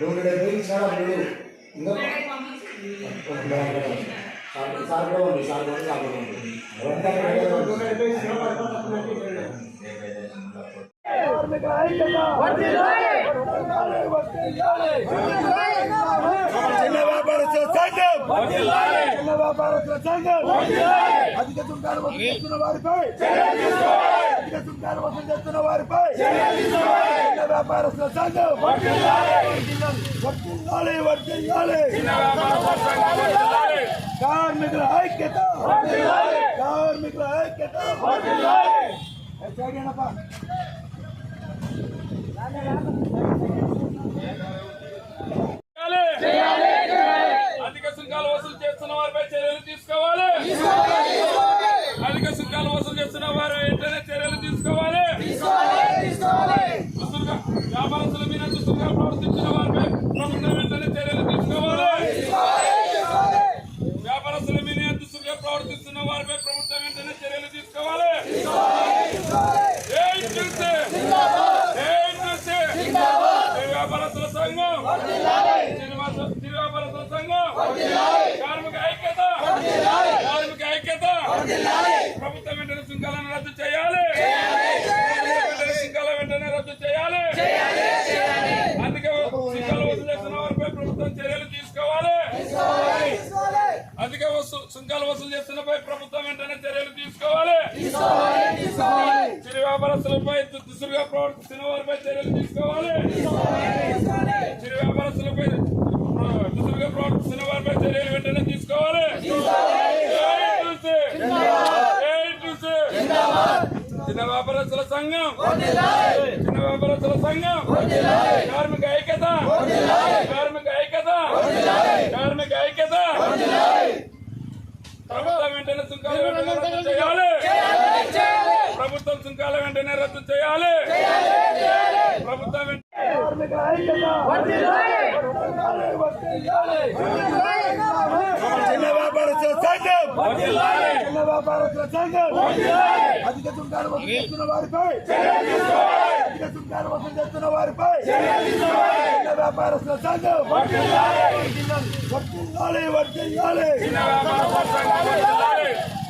కృష్ణారావు లేడు ఇంకా సార్ కూడా ఉంది సార్ కూడా సార్ కూడా ఉంది చిన్న వ్యాపారస్తుల సంఘం చిన్న వ్యాపారస్తుల సంఘం అధిక సుంకాలు వసూలు చేస్తున్న వారిపై. అధిక సుంకాలు వసూలు చేస్తున్న వారిపై. చిన్న వ్యాపారస్తుల సంఘం వర్తిల్లాలి వర్తిల్లాలి కార్మికుల ఐక్యత కార్మికుల ఐక్యత ఎచ్చాగేనప్పా అధిక సుంకాలు వసూలు చేస్తున్న వారిపై చర్యలు తీసుకోవాలి అధిక సుంకాలు వసూలు చేస్తున్న వారు వెంటనే చర్యలు తీసుకోవాలి దుస్తులుగా వ్యాపారస్తుల మీద దుస్తులుగా ప్రవర్తించిన వారిపై ప్రభుత్వం వెంటనే చర్యలు తీసుకోవాలి వ్యాపారస్తుల మీద దుస్తులుగా ప్రవర్తిస్తున్న వారిపై ప్రభుత్వం వెంటనే చర్యలు తీసుకోవాలి ఏయ్ చూస్తే ఏయ్ చూస్తే వ్యాపారస్తుల సంఘం శ్రీనివాస శ్రీ వ్యాపారస్తుల సంఘం కార్మిక ఐక్యత కార్మిక ఐక్యత ప్రభుత్వం వెంటనే సుంకాలను రద్దు చేయాలి వెంటనే సుంకాల వెంటనే రద్దు చేయాలి అందుకే సుంకాలు వసూలు చేస్తున్న వారిపై ప్రభుత్వం చర్యలు తీసుకోవాలి అధిక సుంకాలు వసూలు చేస్తున్నపై ప్రభుత్వం వెంటనే చర్యలు తీసుకోవాలి. చిరు వ్యాపారస్తులపై దుస్తులుగా ప్రవర్తిస్తున్న వారిపై చర్యలు తీసుకోవాలి. చిరు వ్యాపారస్తులపై దుస్తులుగా ప్రవర్తిస్తున్న వారిపై చర్యలు వెంటనే తీసుకోవాలి! చిన్న వ్యాపారస్తుల సంఘం. చిన్న వ్యాపారస్తుల సంఘం కార్మిక ఐక్యత కార్మిక ఐక్యత కార్మిక ఐక్యత ప్రభుత్వం వెంటనే సుంకాల వెంటనే రద్దు చేయాలి. ప్రభుత్వం సుంకాల వెంటనే రద్దు చేయాలి. ప్రభుత్వం చిన్న వ్యాపారస్తుల సంఘం చిన్న వ్యాపారస్తుల సంఘం. అధిక సుంకాలు వసూలు చేస్తున్న వారిపై అధిక సుంకాలు వసూలు చేస్తున్న వారిపై చిన్న వ్యాపారస్తుల సంఘం వర్తిల్లాలి వర్తిల్లాలి